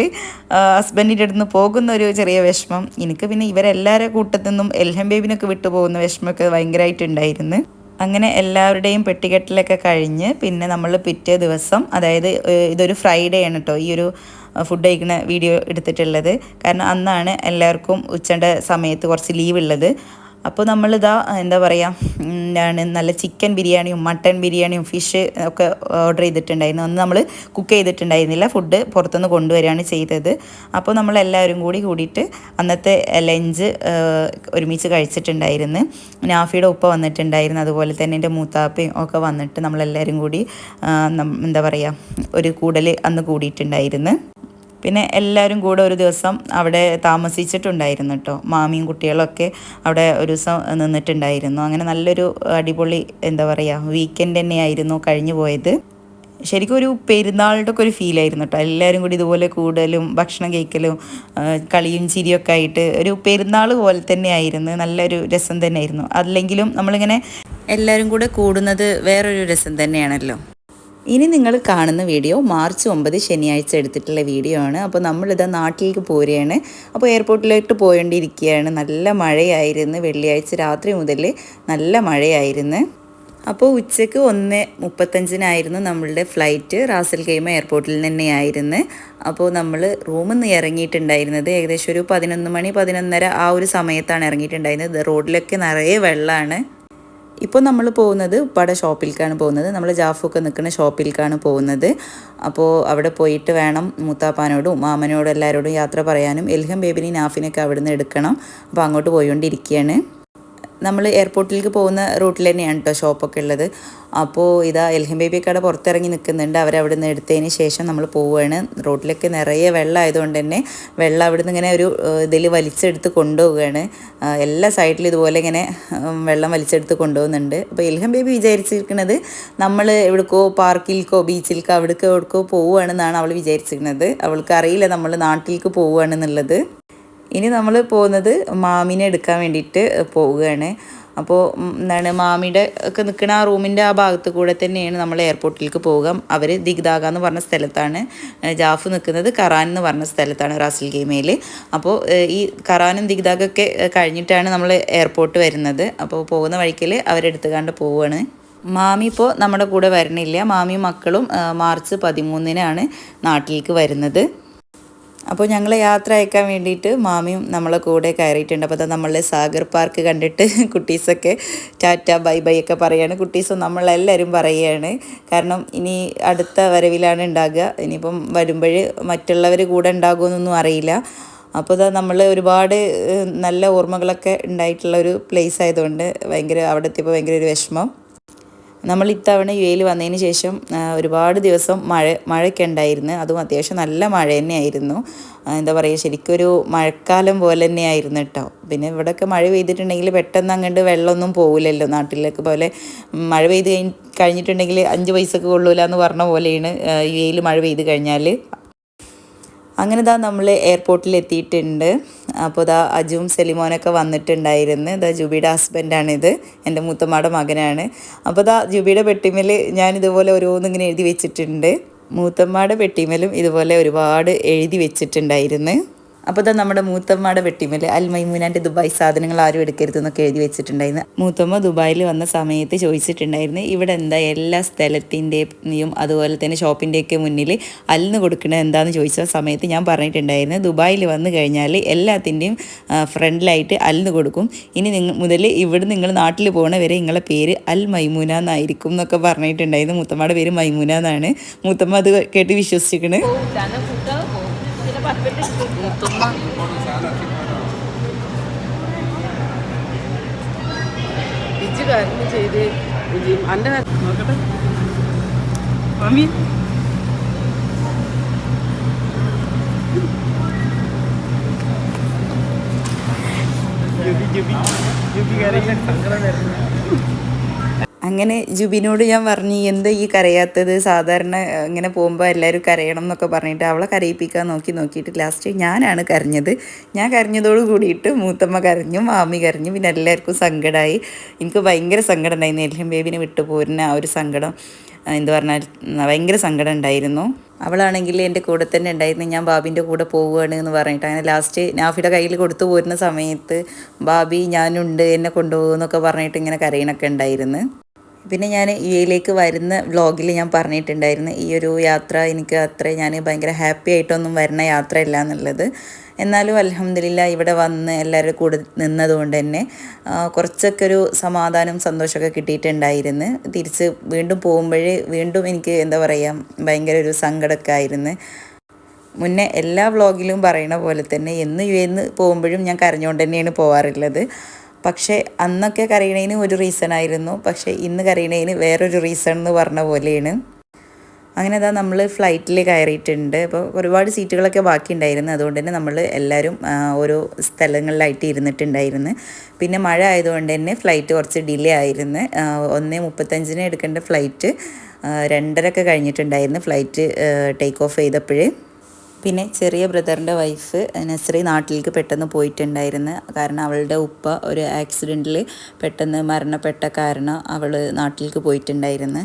ഹസ്ബൻഡിന്റെ അടുത്ത് പോകുന്ന ഒരു ചെറിയ വിഷമം. എനിക്ക് പിന്നെ ഇവരെല്ലാവരുടെ കൂട്ടത്തു നിന്നും എൽഹം ബേബിനൊക്കെ വിട്ടു പോകുന്ന വിഷമമൊക്കെ ഭയങ്കരമായിട്ടുണ്ടായിരുന്നു. അങ്ങനെ എല്ലാവരുടെയും പെട്ടികെട്ടിലൊക്കെ കഴിഞ്ഞ് പിന്നെ നമ്മൾ പിറ്റേ ദിവസം അതായത് ഇതൊരു ഫ്രൈഡേ ആണ് കേട്ടോ ഈ ഒരു ഫുഡ് കഴിക്കുന്ന വീഡിയോ എടുത്തിട്ടുള്ളത്. കാരണം അന്നാണ് എല്ലാവർക്കും ഉച്ചയുടെ സമയത്ത് കുറച്ച് ലീവ് ഉള്ളത്. അപ്പോൾ നമ്മളിതാ എന്താ പറയുക എന്താണ് നല്ല ചിക്കൻ ബിരിയാണിയും മട്ടൺ ബിരിയാണിയും ഫിഷ് ഒക്കെ ഓർഡർ ചെയ്തിട്ടുണ്ടായിരുന്നു. അന്ന് നമ്മൾ കുക്ക് ചെയ്തിട്ടുണ്ടായിരുന്നില്ല ഫുഡ് പുറത്തുനിന്ന് കൊണ്ടുവരികയാണ് ചെയ്തത്. അപ്പോൾ നമ്മളെല്ലാവരും കൂടി കൂടിയിട്ട് അന്നത്തെ ലഞ്ച് ഒരുമിച്ച് കഴിച്ചിട്ടുണ്ടായിരുന്നു. നാഫിയുടെ ഉപ്പ വന്നിട്ടുണ്ടായിരുന്നു. അതുപോലെ തന്നെ എന്റെ മൂത്താപ്പയും ഒക്കെ വന്നിട്ട് നമ്മളെല്ലാവരും കൂടി എന്താ പറയുക ഒരു കൂടൽ അന്ന് കൂടിയിട്ടുണ്ടായിരുന്നു. പിന്നെ എല്ലാവരും കൂടെ ഒരു ദിവസം അവിടെ താമസിച്ചിട്ടുണ്ടായിരുന്നു കേട്ടോ. മാമിയും കുട്ടികളൊക്കെ അവിടെ ഒരു ദിവസം നിന്നിട്ടുണ്ടായിരുന്നു. അങ്ങനെ നല്ലൊരു അടിപൊളി എന്താ പറയുക വീക്കെൻഡ് തന്നെയായിരുന്നു കഴിഞ്ഞു പോയത്. ശരിക്കും ഒരു പെരുന്നാളുടെ ഒക്കെ ഒരു ഫീലായിരുന്നു കേട്ടോ. എല്ലാവരും കൂടി ഇതുപോലെ കൂടലും ഭക്ഷണം കഴിക്കലും കളിയും ചിരിയൊക്കെ ആയിട്ട് ഒരു പെരുന്നാൾ പോലെ തന്നെ ആയിരുന്നു നല്ലൊരു രസം തന്നെ തന്നെയായിരുന്നു. അല്ലെങ്കിലും നമ്മളിങ്ങനെ എല്ലാവരും കൂടെ കൂടുന്നത് വേറൊരു രസം തന്നെയാണല്ലോ. ഇനി നിങ്ങൾ കാണുന്ന വീഡിയോ മാർച്ച് ഒമ്പത് ശനിയാഴ്ച എടുത്തിട്ടുള്ള വീഡിയോ ആണ്. അപ്പോൾ നമ്മളിതാ നാട്ടിലേക്ക് പോരുകയാണ്. അപ്പോൾ എയർപോർട്ടിലോട്ട് പോയേണ്ടിയിരിക്കുകയാണ് നല്ല മഴയായിരുന്നു. വെള്ളിയാഴ്ച രാത്രി മുതൽ നല്ല മഴയായിരുന്നു. അപ്പോൾ ഉച്ചയ്ക്ക് ഒന്ന് മുപ്പത്തഞ്ചിനായിരുന്നു നമ്മളുടെ ഫ്ലൈറ്റ്. റാസൽ കൈമ എയർപോർട്ടിൽ തന്നെയായിരുന്നു. അപ്പോൾ നമ്മൾ റൂമിൽ നിന്ന് ഇറങ്ങിയിട്ടുണ്ടായിരുന്നത് ഏകദേശം ഒരു പതിനൊന്ന് മണി പതിനൊന്നര ആ ഒരു സമയത്താണ് ഇറങ്ങിയിട്ടുണ്ടായിരുന്നത്. റോഡിലൊക്കെ നിറയെ വെള്ളമാണ്. ഇപ്പോൾ നമ്മൾ പോകുന്നത് ഉപ്പാടെ ഷോപ്പിലേക്കാണ് പോകുന്നത്. നമ്മൾ ജാഫൊക്കെ നിൽക്കുന്ന ഷോപ്പിലേക്കാണ് പോകുന്നത്. അപ്പോൾ അവിടെ പോയിട്ട് വേണം മൂത്താപ്പാനോടും മാമനോടും എല്ലാവരോടും യാത്ര പറയാനും. എൽഹം ബേബിനെയും നാഫിനൊക്കെ അവിടെ നിന്ന് എടുക്കണം. അപ്പോൾ അങ്ങോട്ട് പോയിക്കൊണ്ടിരിക്കുകയാണ്. നമ്മൾ എയർപോർട്ടിലേക്ക് പോകുന്ന റൂട്ടിൽ തന്നെയാണ് കേട്ടോ ഷോപ്പൊക്കെ ഉള്ളത്. അപ്പോൾ ഇതാ എൽഹിം കട പുറത്തിറങ്ങി നിൽക്കുന്നുണ്ട്. അവരവിടെ നിന്ന് എടുത്തതിന് ശേഷം നമ്മൾ പോവുകയാണ്. റോട്ടിലൊക്കെ നിറയെ വെള്ളം ആയതുകൊണ്ട് തന്നെ വെള്ളം അവിടെ നിന്ന് ഇങ്ങനെ ഒരു ഇതിൽ വലിച്ചെടുത്ത് കൊണ്ടുപോവുകയാണ്. എല്ലാ സൈഡിലും ഇതുപോലെ ഇങ്ങനെ വെള്ളം വലിച്ചെടുത്ത് കൊണ്ടുപോകുന്നുണ്ട്. അപ്പോൾ എൽഹം ബേബി വിചാരിച്ചിരിക്കുന്നത് നമ്മൾ എവിടേക്കോ പാർക്കിലേക്കോ ബീച്ചിലേക്കോ അവിടേക്കോ എവിടേക്കോ പോവുകയാണെന്നാണ് അവൾ വിചാരിച്ചിരിക്കുന്നത്. അവൾക്ക് അറിയില്ല നമ്മൾ നാട്ടിലേക്ക് പോവുകയാണെന്നുള്ളത്. ഇനി നമ്മൾ പോകുന്നത് മാമിനെ എടുക്കാൻ വേണ്ടിയിട്ട് പോവുകയാണ്. അപ്പോൾ എന്താണ് മാമിയുടെ ഒക്കെ നിൽക്കുന്ന ആ റൂമിന്റെ ആ ഭാഗത്ത് കൂടെ തന്നെയാണ് നമ്മൾ എയർപോർട്ടിലേക്ക് പോവുക. അവർ ദിഗ്ദാഗ എന്ന് പറഞ്ഞ സ്ഥലത്താണ് ജാഫ് നിൽക്കുന്നത് കറാൻ എന്ന് പറഞ്ഞ സ്ഥലത്താണ് റാസൽ ഗെയിമയിൽ അപ്പോൾ ഈ കറാനും ദിഗ്ദാഗൊക്കെ കഴിഞ്ഞിട്ടാണ് നമ്മൾ എയർപോർട്ട് വരുന്നത്. അപ്പോൾ പോകുന്ന വഴിക്കിൽ അവരെടുത്ത് കണ്ട് പോവുകയാണ്. മാമി ഇപ്പോൾ നമ്മുടെ കൂടെ വരണില്ല. മാമിയും മക്കളും മാർച്ച് പതിമൂന്നിനാണ് നാട്ടിലേക്ക് വരുന്നത്. അപ്പോൾ ഞങ്ങൾ യാത്ര അയക്കാൻ വേണ്ടിയിട്ട് മാമിയും നമ്മളെ കൂടെ കയറിയിട്ടുണ്ട്. അപ്പോൾ നമ്മളെ സാഗർ പാർക്ക് കണ്ടിട്ട് കുട്ടീസൊക്കെ ടാറ്റ ബൈ ബൈ ഒക്കെ പറയാണ്. കുട്ടീസും നമ്മളെല്ലാവരും പറയുകയാണ്. കാരണം ഇനി അടുത്ത വരവിലാണ് ഉണ്ടാകുക. ഇനിയിപ്പം വരുമ്പോൾ മറ്റുള്ളവർ കൂടെ ഉണ്ടാകുമെന്നൊന്നും അറിയില്ല. അപ്പോൾ ഇതാ നമ്മൾ ഒരുപാട് നല്ല ഓർമ്മകളൊക്കെ ഉണ്ടായിട്ടുള്ള ഒരു പ്ലേസ് ആയതുകൊണ്ട് ഭയങ്കര അവിടെ എത്തിയപ്പോൾ ഭയങ്കര ഒരു വിഷമം. നമ്മൾ ഇത്തവണ യു എയിൽ വന്നതിന് ശേഷം ഒരുപാട് ദിവസം മഴ മഴയൊക്കെ ഉണ്ടായിരുന്നു. അതും അത്യാവശ്യം നല്ല മഴ തന്നെയായിരുന്നു. എന്താ പറയുക ശരിക്കും ഒരു മഴക്കാലം പോലെ തന്നെയായിരുന്നു കേട്ടോ. പിന്നെ ഇവിടെയൊക്കെ മഴ പെയ്തിട്ടുണ്ടെങ്കിൽ പെട്ടെന്ന് അങ്ങോട്ട് വെള്ളമൊന്നും പോകില്ലല്ലോ നാട്ടിലൊക്കെ. പോലെ മഴ പെയ്ത് കഴിഞ്ഞ് കഴിഞ്ഞിട്ടുണ്ടെങ്കിൽ അഞ്ച് പൈസക്ക് കൊള്ളൂല എന്ന് പറഞ്ഞ പോലെയാണ് യു എയിൽ മഴ പെയ്ത് കഴിഞ്ഞാൽ. അങ്ങനെ ദാ നമ്മൾ എയർപോർട്ടിൽ എത്തിയിട്ടുണ്ട്. അപ്പോൾ ഇതാ അജുവും സെലിമോനൊക്കെ വന്നിട്ടുണ്ടായിരുന്നു. ഇതാ ജുബിയുടെ ഹസ്ബൻഡാണിത്. എന്റെ മൂത്തമ്മയുടെ മകനാണ്. അപ്പോൾ ഇതാ ജുബിയുടെ പെട്ടിമേൽ ഞാൻ ഇതുപോലെ ഓരോന്നിങ്ങനെ എഴുതി വെച്ചിട്ടുണ്ട്. മൂത്തമ്മയുടെ പെട്ടിമേലും ഇതുപോലെ ഒരുപാട് എഴുതി വെച്ചിട്ടുണ്ടായിരുന്നു. അപ്പോൾ ഇതാ നമ്മുടെ മൂത്തമ്മയുടെ വെട്ടിമേൽ അൽമൈമൂനാന്റെ ദുബായ് സാധനങ്ങൾ ആരും എടുക്കരുത് എന്നൊക്കെ എഴുതി വെച്ചിട്ടുണ്ടായിരുന്നു. മൂത്തമ്മ ദുബായിൽ വന്ന സമയത്ത് ചോദിച്ചിട്ടുണ്ടായിരുന്നു ഇവിടെ എന്താ എല്ലാ സ്ഥലത്തിന്റെയും അതുപോലെ തന്നെ ഷോപ്പിന്റെയൊക്കെ മുന്നിൽ അലിന് കൊടുക്കണത് എന്താണെന്ന് ചോദിച്ച സമയത്ത് ഞാൻ പറഞ്ഞിട്ടുണ്ടായിരുന്നു ദുബായിൽ വന്നു കഴിഞ്ഞാൽ എല്ലാത്തിന്റെയും ഫ്രണ്ടിലായിട്ട് അലിന് കൊടുക്കും. ഇനി നിങ്ങൾ മുതൽ ഇവിടെ നിങ്ങൾ നാട്ടിൽ പോകണ വരെ നിങ്ങളെ പേര് അൽ മൈമൂന എന്നായിരിക്കും എന്നൊക്കെ പറഞ്ഞിട്ടുണ്ടായിരുന്നു. മൂത്തമ്മയുടെ പേര് മൈമൂന എന്നാണ്. മൂത്തമ്മ അത് കേട്ട് വിശ്വസിച്ചിരിക്കണ് ഇജ്ജ് കാര്യം ചെയ്ത് എന്റെ നോക്കട്ടെ മമ്മി സങ്കടം വരുന്നത് അങ്ങനെ ജുബിനോട് ഞാൻ പറഞ്ഞു എന്താ ഈ കരയാത്തത്? സാധാരണ ഇങ്ങനെ പോകുമ്പോൾ എല്ലാവരും കരയണം എന്നൊക്കെ പറഞ്ഞിട്ട് അവളെ കരയിപ്പിക്കാൻ നോക്കി നോക്കിയിട്ട് ലാസ്റ്റ് ഞാനാണ് കരഞ്ഞത്. ഞാൻ കരഞ്ഞതോട് കൂടിയിട്ട് മൂത്തമ്മ കരഞ്ഞു മാമി കരഞ്ഞു പിന്നെ എല്ലാവർക്കും സങ്കടമായി എനിക്ക് ഭയങ്കര സങ്കടം ഉണ്ടായിരുന്നു എൽഹം ബേബിനെ വിട്ടു പോരുന്ന ആ ഒരു സങ്കടം എന്ത് പറഞ്ഞാൽ ഭയങ്കര സങ്കടം ഉണ്ടായിരുന്നു. അവളാണെങ്കിൽ എന്റെ കൂടെ തന്നെ ഉണ്ടായിരുന്നു. ഞാൻ ബാബിന്റെ കൂടെ പോവുകയാണ് എന്ന് പറഞ്ഞിട്ട് അങ്ങനെ ലാസ്റ്റ് നാഫിയുടെ കയ്യിൽ കൊടുത്തു പോരുന്ന സമയത്ത് ബാബി ഞാനുണ്ട് എന്നെ കൊണ്ടുപോകുമെന്നൊക്കെ പറഞ്ഞിട്ട് ഇങ്ങനെ കരയണൊക്കെ ഉണ്ടായിരുന്നു. പിന്നെ ഞാൻ യു എയിലേക്ക് വരുന്ന വ്ളോഗിൽ ഞാൻ പറഞ്ഞിട്ടുണ്ടായിരുന്നു ഈ ഒരു യാത്ര എനിക്ക് അത്ര ഞാൻ ഭയങ്കര ഹാപ്പി ആയിട്ടൊന്നും വരുന്ന യാത്രയല്ല എന്നുള്ളത്. എന്നാലും അലഹമില്ല ഇവിടെ വന്ന് എല്ലാവരും കൂടെ നിന്നതുകൊണ്ട് തന്നെ കുറച്ചൊക്കെ ഒരു സമാധാനം സന്തോഷമൊക്കെ കിട്ടിയിട്ടുണ്ടായിരുന്നു. തിരിച്ച് വീണ്ടും പോകുമ്പോഴേ വീണ്ടും എനിക്ക് എന്താ പറയുക ഭയങ്കര ഒരു സങ്കടമൊക്കെ ആയിരുന്നു. മുന്നേ എല്ലാ വ്ളോഗിലും പറയുന്ന പോലെ തന്നെ എന്ന് എന്ന് പോകുമ്പോഴും ഞാൻ കരഞ്ഞുകൊണ്ട് തന്നെയാണ് പോകാറുള്ളത് പക്ഷേ അന്നൊക്കെ കരയണതിന് ഒരു റീസൺ ആയിരുന്നു. പക്ഷേ ഇന്ന് കരയണതിന് വേറൊരു റീസൺ എന്ന് പറഞ്ഞ പോലെയാണ്. അങ്ങനെ അതാ നമ്മൾ ഫ്ലൈറ്റിൽ കയറിയിട്ടുണ്ട്. അപ്പോൾ ഒരുപാട് സീറ്റുകളൊക്കെ ബാക്കി ഉണ്ടായിരുന്നു അതുകൊണ്ട് തന്നെ നമ്മൾ എല്ലാവരും ഓരോ സ്ഥലങ്ങളിലായിട്ട് ഇരുന്നിട്ടുണ്ടായിരുന്നു. പിന്നെ മഴ ആയതുകൊണ്ട് തന്നെ ഫ്ലൈറ്റ് കുറച്ച് ഡിലേ ആയിരുന്നു. ഒന്ന് മുപ്പത്തഞ്ചിന് എടുക്കേണ്ട ഫ്ലൈറ്റ് രണ്ടരക്കെ കഴിഞ്ഞിട്ടുണ്ടായിരുന്നു ഫ്ലൈറ്റ് ടേക്ക് ഓഫ് ചെയ്തപ്പോഴേ. പിന്നെ ചെറിയ ബ്രദറിന്റെ വൈഫ് നസ്രി നാട്ടിലേക്ക് പെട്ടെന്ന് പോയിട്ടുണ്ടായിരുന്നു. കാരണം അവളുടെ ഉപ്പ ഒരു ആക്സിഡന്റിൽ പെട്ടെന്ന് മരണപ്പെട്ട കാരണം അവൾ നാട്ടിലേക്ക് പോയിട്ടുണ്ടായിരുന്നു.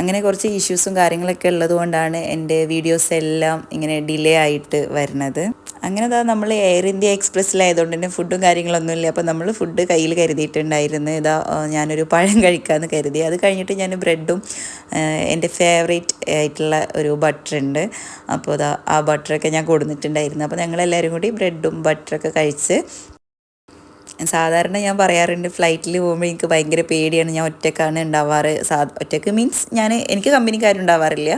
അങ്ങനെ കുറച്ച് ഇഷ്യൂസും കാര്യങ്ങളൊക്കെ ഉള്ളതുകൊണ്ടാണ് എന്റെ വീഡിയോസ് എല്ലാം ഇങ്ങനെ ഡിലേ ആയിട്ട് വരുന്നത്. അങ്ങനെ ഇതാ നമ്മൾ എയർ ഇന്ത്യ എക്സ്പ്രസ്സിലായതുകൊണ്ട് തന്നെ ഫുഡും കാര്യങ്ങളൊന്നും ഇല്ല അപ്പോൾ നമ്മൾ ഫുഡ് കയ്യിൽ കരുതിയിട്ടുണ്ടായിരുന്നു. ഇതാ ഞാനൊരു പഴം കഴിക്കാമെന്ന് കരുതി. അത് കഴിഞ്ഞിട്ട് ഞാൻ ബ്രെഡും എന്റെ ഫേവറേറ്റ് ആയിട്ടുള്ള ഒരു ബട്ടറുണ്ട് അപ്പോൾ അതാ ആ ബട്ടറൊക്കെ ഞാൻ കൊടുത്തിട്ടുണ്ടായിരുന്നു അപ്പോൾ ഞങ്ങളെല്ലാവരും കൂടി ബ്രെഡും ബട്ടറൊക്കെ കഴിച്ച് സാധാരണ ഞാൻ പറയാറുണ്ട് ഫ്ലൈറ്റിൽ പോകുമ്പോൾ എനിക്ക് ഭയങ്കര പേടിയാണ്. ഞാൻ ഒറ്റക്കാണ് ഉണ്ടാവാറ്. സാ ഒറ്റയ്ക്ക് മീൻസ് ഞാൻ എനിക്ക് കമ്പനിക്കാരുണ്ടാവാറില്ല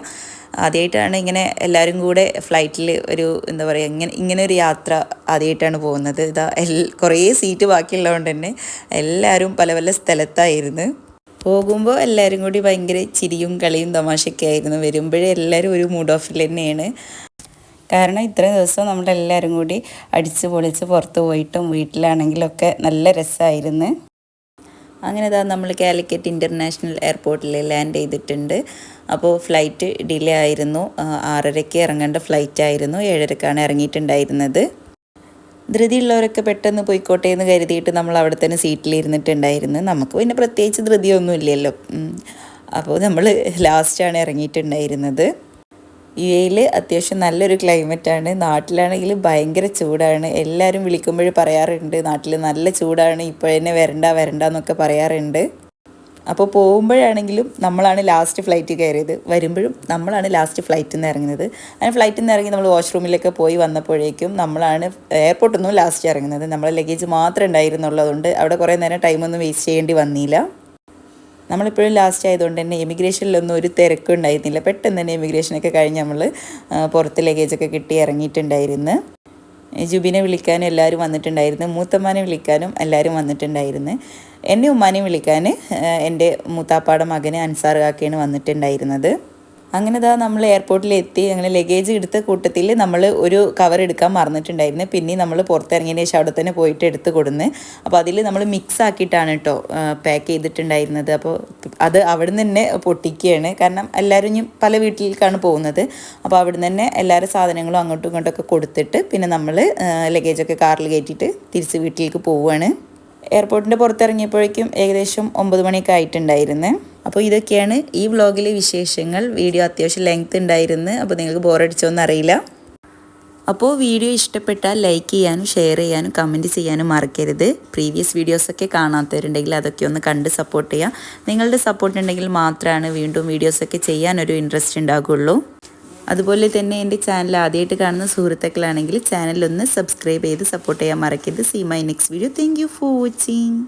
ആദ്യമായിട്ടാണ് ഇങ്ങനെ എല്ലാവരും കൂടെ ഫ്ലൈറ്റിൽ ഒരു എന്താ പറയുക ഇങ്ങനെ ഇങ്ങനെ ഒരു യാത്ര ആദ്യമായിട്ടാണ് പോകുന്നത്. ഇതാ എൽ കുറേ സീറ്റ് ബാക്കിയുള്ളതുകൊണ്ട് തന്നെ എല്ലാവരും പല പല സ്ഥലത്തായിരുന്നു. പോകുമ്പോൾ എല്ലാവരും കൂടി ഭയങ്കര ചിരിയും കളിയും തമാശയൊക്കെ ആയിരുന്നു. വരുമ്പോഴേ എല്ലാവരും ഒരു മൂഡ് ഓഫിൽ തന്നെയാണ്. കാരണം ഇത്രയും ദിവസം നമ്മളെല്ലാവരും കൂടി അടിച്ച് പൊളിച്ച് പുറത്ത് പോയിട്ടും വീട്ടിലാണെങ്കിലൊക്കെ നല്ല രസമായിരുന്നു അങ്ങനെ ഇതാ നമ്മൾ കാലിക്കറ്റ് ഇന്റർനാഷണൽ എയർപോർട്ടിൽ ലാൻഡ് ചെയ്തിട്ടുണ്ട്. അപ്പോൾ ഫ്ലൈറ്റ് ഡിലേ ആയിരുന്നു. ആറരയ്ക്ക് ഇറങ്ങേണ്ട ഫ്ലൈറ്റ് ആയിരുന്നു. ഏഴരക്കാണ് ഇറങ്ങിയിട്ടുണ്ടായിരുന്നത്. ധൃതിയുള്ളവരൊക്കെ പെട്ടെന്ന് പോയിക്കോട്ടെ എന്ന് കരുതിയിട്ട് നമ്മൾ അവിടെ തന്നെ സീറ്റിൽ ഇരുന്നിട്ടുണ്ടായിരുന്നു നമുക്ക് പിന്നെ പ്രത്യേകിച്ച് ധൃതിയൊന്നും ഇല്ലല്ലോ അപ്പോൾ നമ്മൾ ലാസ്റ്റാണ് ഇറങ്ങിയിട്ടുണ്ടായിരുന്നത്. യു എയിൽ അത്യാവശ്യം നല്ലൊരു ക്ലൈമറ്റാണ്. നാട്ടിലാണെങ്കിൽ ഭയങ്കര ചൂടാണ്. എല്ലാവരും വിളിക്കുമ്പോൾ പറയാറുണ്ട് നാട്ടിൽ നല്ല ചൂടാണ് ഇപ്പോഴെന്നെ വരണ്ട വരണ്ട എന്നൊക്കെ പറയാറുണ്ട്. അപ്പോൾ പോകുമ്പോഴാണെങ്കിലും നമ്മളാണ് ലാസ്റ്റ് ഫ്ലൈറ്റ് കയറിയത്. വരുമ്പോഴും നമ്മളാണ് ലാസ്റ്റ് ഫ്ലൈറ്റിൽ നിന്ന് ഇറങ്ങുന്നത്. അങ്ങനെ ഫ്ലൈറ്റിൽ നിന്ന് ഇറങ്ങി നമ്മൾ വാഷ്റൂമിലൊക്കെ പോയി വന്നപ്പോഴേക്കും നമ്മളാണ് എയർപോർട്ടിൽ നിന്നും ലാസ്റ്റ് ഇറങ്ങുന്നത്. നമ്മളെ ലഗേജ് മാത്രമേ ഉണ്ടായിരുന്നുള്ളതുകൊണ്ട് അവിടെ കുറേ നേരം ടൈമൊന്നും വേസ്റ്റ് ചെയ്യേണ്ടി വന്നില്ല. നമ്മളിപ്പോഴും ലാസ്റ്റ് ആയതുകൊണ്ട് തന്നെ എമിഗ്രേഷനിലൊന്നും ഒരു തിരക്കും ഉണ്ടായിരുന്നില്ല. പെട്ടെന്ന് തന്നെ എമിഗ്രേഷനൊക്കെ കഴിഞ്ഞ് നമ്മൾ പുറത്ത് ലഗേജൊക്കെ കിട്ടി ഇറങ്ങിയിട്ടുണ്ടായിരുന്നു. ജുബിനെ വിളിക്കാനും എല്ലാവരും വന്നിട്ടുണ്ടായിരുന്നു. മൂത്തമ്മാനെ വിളിക്കാനും എല്ലാവരും വന്നിട്ടുണ്ടായിരുന്നു. എന്നെ ഉമ്മാനെ വിളിക്കാൻ എന്റെ മൂത്താപ്പാടെ മകന് അൻസാർ കാക്കയാണ് വന്നിട്ടുണ്ടായിരുന്നത്. അങ്ങനെ ഇതാ നമ്മൾ എയർപോർട്ടിൽ എത്തി അങ്ങനെ ലഗേജ് എടുത്ത കൂട്ടത്തിൽ നമ്മൾ ഒരു കവർ എടുക്കാൻ മറന്നിട്ടുണ്ടായിരുന്നു. പിന്നെ നമ്മൾ പുറത്തിറങ്ങിയതിന് ശേഷം അവിടെ തന്നെ പോയിട്ട് എടുത്ത് കൊടുന്ന്. അപ്പോൾ അതിൽ നമ്മൾ മിക്സ് ആക്കിയിട്ടാണ് കേട്ടോ പാക്ക് ചെയ്തിട്ടുണ്ടായിരുന്നത്. അപ്പോൾ അത് അവിടെ നിന്ന് തന്നെ പൊട്ടിക്കുകയാണ്. കാരണം എല്ലാവരും ഇനി പല വീട്ടിലേക്കാണ് പോകുന്നത്. അപ്പോൾ അവിടെ നിന്ന് തന്നെ എല്ലാവരും സാധനങ്ങളും അങ്ങോട്ടും ഇങ്ങോട്ടൊക്കെ കൊടുത്തിട്ട് പിന്നെ നമ്മൾ ലഗേജൊക്കെ കാറിൽ കയറ്റിയിട്ട് തിരിച്ച് വീട്ടിലേക്ക് പോവുകയാണ്. എയർപോർട്ടിന്റെ പുറത്തിറങ്ങിയപ്പോഴേക്കും ഏകദേശം ഒമ്പത് മണിയൊക്കെ ആയിട്ടുണ്ടായിരുന്നു. അപ്പോൾ ഇതൊക്കെയാണ് ഈ വ്ളോഗിലെ വിശേഷങ്ങൾ. വീഡിയോ അത്യാവശ്യം ലെങ്ത് ഉണ്ടായിരുന്നു. അപ്പോൾ നിങ്ങൾക്ക് ബോറടിച്ചോന്ന് അറിയില്ല. അപ്പോൾ വീഡിയോ ഇഷ്ടപ്പെട്ടാൽ ലൈക്ക് ചെയ്യാനും ഷെയർ ചെയ്യാനും കമന്റ് ചെയ്യാനും മറക്കരുത്. പ്രീവിയസ് വീഡിയോസൊക്കെ കാണാത്തവരുണ്ടെങ്കിൽ അതൊക്കെ ഒന്ന് കണ്ട് സപ്പോർട്ട് ചെയ്യുക. നിങ്ങളുടെ സപ്പോർട്ട് ഉണ്ടെങ്കിൽ മാത്രമാണ് വീണ്ടും വീഡിയോസൊക്കെ ചെയ്യാനൊരു ഇൻട്രസ്റ്റ് ഉണ്ടാകുള്ളൂ. അതുപോലെ തന്നെ എന്റെ ചാനൽ ആദ്യമായിട്ട് കാണുന്ന സുഹൃത്തുക്കളാണെങ്കിൽ ചാനലൊന്ന് സബ്സ്ക്രൈബ് ചെയ്ത് സപ്പോർട്ട് ചെയ്യാൻ മറക്കരുത്. See my next video thank for watching